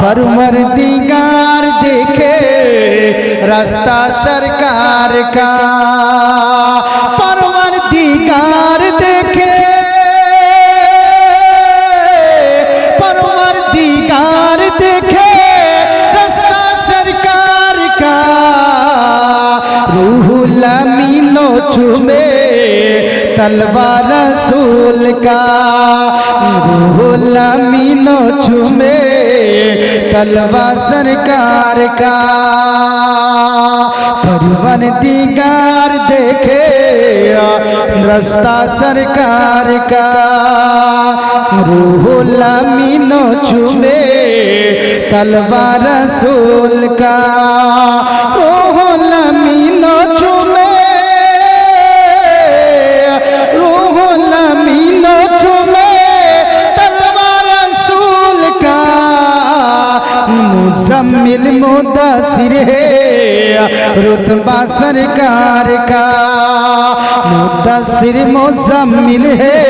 پروردگار دیکھے، رستہ سرکار کا۔ پروردگار دیکھے۔ پروردگار دیکھے، رستہ سرکار کا۔ روح لو چومے تلوار رسول کا۔ روح مینو چھمے تلوا سرکار کا۔ پرور دیگار دیکھے، رستہ سرکار کا۔ روح مینو چھمے تلوا رسول کا۔ روح لمینو سر ہے۔ رتبہ سرکار کا مدثر مزمل ہے۔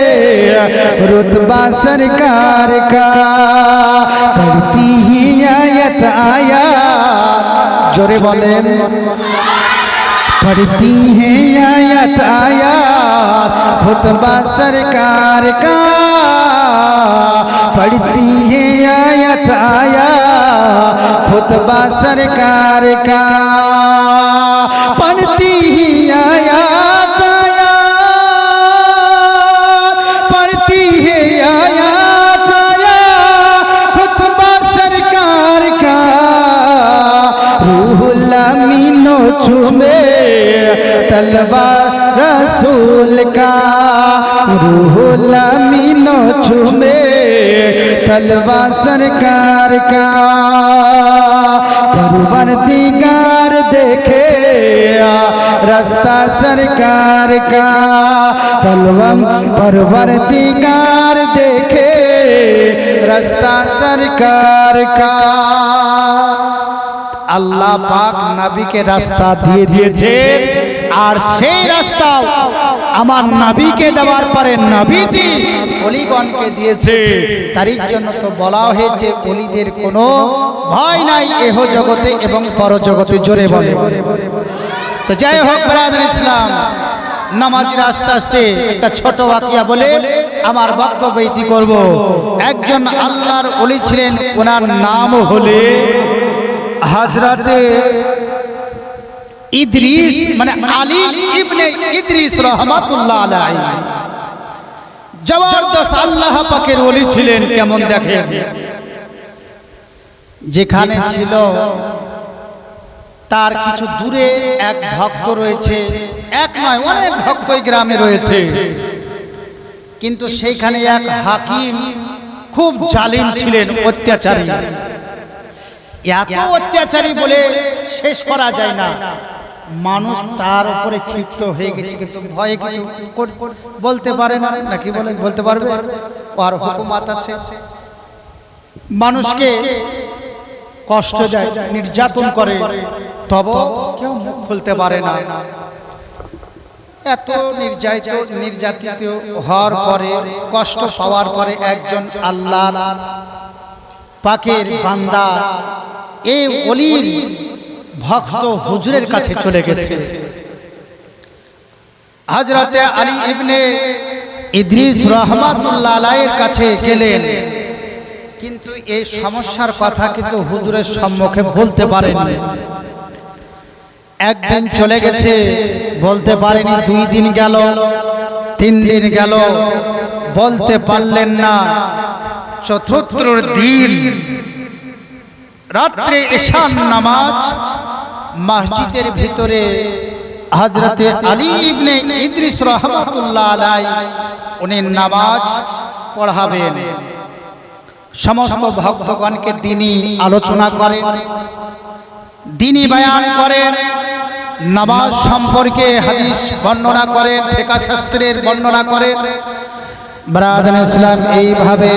رتبہ سرکار کا پڑھتی ہی آیت آیا۔ جورے بولیں۔ پڑھتی ہیں آیت آیا۔ خطبہ سرکار کا پڑھتی ہیں آیت آیا۔ خطبہ سرکار کا۔ پڑھتی ہی آیا پڑھتی آیا سرکار کا۔ رسول کا۔ روح الامینو چومے तलवा सरकार का परवर दिगार देखे रास्ता सरकार का तलवम परवर दिगार देखे रास्ता सरकार का আল্লাহ পাক নাবিকে রাস্তা দিয়ে দিয়েছে আর সেই রাস্তা আমার নাবিকে দেওয়ার পরে নাবিজি অলিগণকে দিয়েছে। তারই জন্য তো বলা হয়েছে অলিদের কোনো ভয় নাই এহ জগতে এবং পর জগতে জোরে বলে। তো যাই হোক ব্রাদার ইসলাম নামাজের আস্তে আস্তে একটা ছোট বাকিয়া বলে আমার বক্তব্য ইতি করব। একজন আল্লাহর অলি ছিলেন ওনার নাম হলে হাজরাতে ইদ্রিস মানে আলী ইবনে ইদ্রিস রহমাতুল্লাহ আলাইহি। জবরদস্ত আল্লাহ পাকের ওলি ছিলেন কেমন দেখেন? যেখানে ছিল তার কিছু দূরে এক ভক্ত রয়েছে এক নয় অনেক ভক্ত এই গ্রামে রয়েছে। কিন্তু সেইখানে এক হাকিম খুব জালিম ছিলেন অত্যাচারী। এত অত্যাচারী বলে শেষ করা যায় না। মানুষ তার উপরে ক্ষিপ্ত হয়ে গেছে কিন্তু ভয়ে কিছু বলতে পারে না নাকি বলে বলতে পারবে? আর হুকুমাত আছে। মানুষকে কষ্ট দেয় নির্যাতন করে তব কেউ মুখ খুলতে পারে না। এত নির্যাতিত নির্যাতিত হওয়ার পরে কষ্ট পাওয়ার পরে একজন আল্লাহ পাকের বান্দা এই অলির ভক্ত হুজুরের কাছে চলে গেছে। হজরতে আলী ইবনে ইদ্রিস রহমাতুল্লাহ আলাইয়ের কাছে গেলেন। কিন্তু এই সমস্যার কথা কিন্তু হুজুরের সম্মুখে বলতে পারেনি। একদিন চলে গেছে বলতে পারেনি দুই দিন গেল তিন দিন গেল বলতে পারলেন না। চতুর্থ দিন। রাত্রে এশান নামাজ মসজিদের ভিতরে হজরতে আলী ইবনে ইদ্রিস রহমাতুল্লাহ আলাই উনি নামাজ পড়াবেন। সমস্ত ভক্তগণকে তিনি আলোচনা করেন দিনই বায়ান করেন নামাজ সম্পর্কে হাদিস বর্ণনা করেন ফেকা শাস্ত্রের বর্ণনা করেন। ব্রাদান ইসলাম, এইভাবে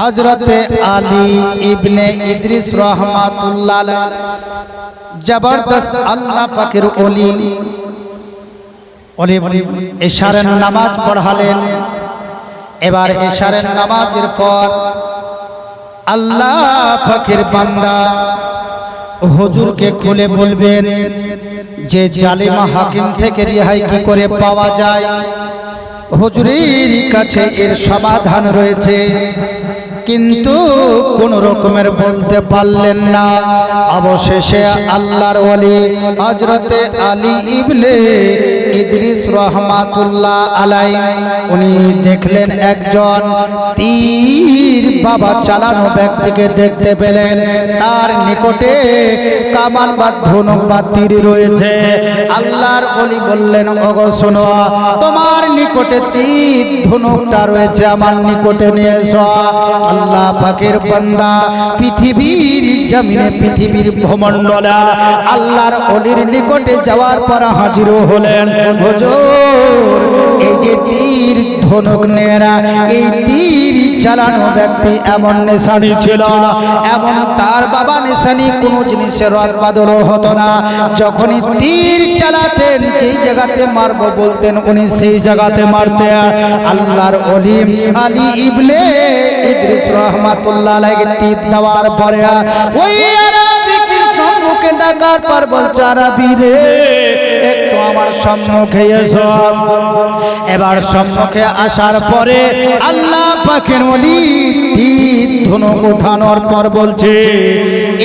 হজরতে আলী ইবনে ইদ্রিস রহমাতুল্লাহ জবরদস্ত আল্লাহ পাকের ওলি ওলি এশারের নামাজ পড়ালেন। এবার এশারের নামাজের পর আল্লাহ পাখির বান্দা হুজুরকে খুলে বলবেন, যে জালিমা হাকিম থেকে রেহাই কি করে পাওয়া যায়? হুজুরের কাছে এর সমাধান রয়েছে। কিন্তু কোন রকমের বলতে পারলেন না। অবশেষে আল্লাহর ওলি হজরতে আলী ইবলে ইদ্রিস রহমাতুল্লাহ আলাই উনি দেখলেন একজন তীর বাবা চালানো ব্যক্তিকে দেখতে পেলেন। তার নিকটে কামান বা ধনুক বা তীর রয়েছে। আল্লাহর অলি বললেন, ওগো শোনো, তোমার নিকটে তীর, ধনুকটা রয়েছে, আমার নিকটে নিয়ে এসো। আল্লাহ পাকের বান্দা, পৃথিবীর জমিনে পৃথিবীর ভূমণ্ডলা আল্লাহর অলির নিকটে যাওয়ার পর হাজির হলেন। হুজুর, এই যে তীর ধনুক নেরা এই তীর চালানো ব্যক্তি এমন নেশানি ছিল, এমন তার বাবা নেশানি কোনো জিনিসের রদ বাদল হতো না। যখনই তীর চালাতেন, যেই জায়গাতে মারবো বলতেন, উনি সেই জায়গাতে মারতেন। আল্লাহর অলিম আলী ইবলে ইদ্রিস রহমাতুল্লাহ আলাইহি তীর দেওয়ার পরে ওই আরাবিকে সম্মুখে ডাকার পর বলছে, আরাবি রে, একটু আমার সম্মুখে এসো এবার সম্মুখে আসার পরে আল্লাহ পাখের অলি তীর ধনুক উঠানোর পর বলছে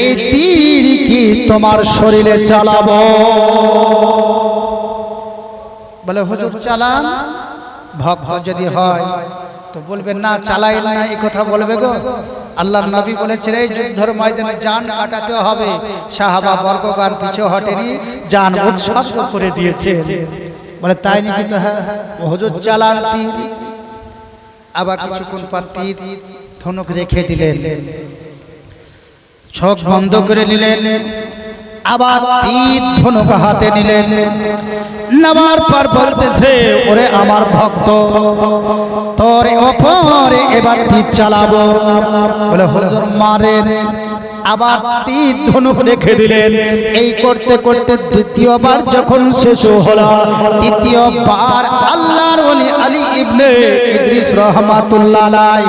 এই তীর কি তোমার শরীরে চালাবো? বলে, হুজুর, চালান। ভক্ত যদি হয় তো বলবেন না চালাই না এই কথা বলবে গো। আল্লাহর নবী বলেছেন এই যুদ্ধের ময়দানে জান কাটাতে হবে। সাহাবা বর্গগান পিছু হটেনি জান উৎসর্গ করে দিয়েছে। বলে তাই নাকি তো হ্যাঁ? হুজুর চালান তীর আবার কিছুক্ষণ পর তীর ধনুক রেখে দিলেন। চোখ বন্ধ করে নিলেন। আবার তীর ধনুক হাতে নিলেন। নেওয়ার পর বলতেছে, ওরে আমার ভক্ত, তোর ওপরে এবার তীর চালাবো? বলে, হুজুর, মারেন। আবার তীর ধনুক রেখে দিলেন। এই করতে করতে দ্বিতীয়বার যখন শেষ হলো, তৃতীয়বার আল্লাহর আলী ইবনে ইদ্রিস রহমাতুল্লাহ আলাই